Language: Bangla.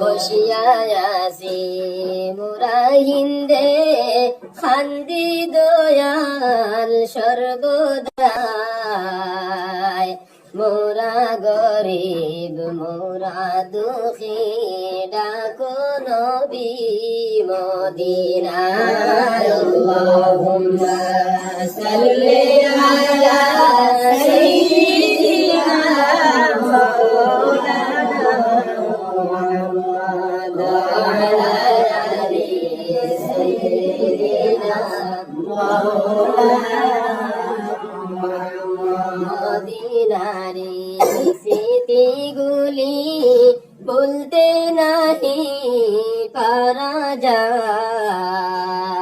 বসিয়াছি মোরা হিন্দে খান্দি দয়াল সর্বদাই মোরা গরিব মোরা দুঃখী ডাকো নবী সাল্লি মদিনারি স্মৃতিগুলি বলতে নাহি পারা যায়।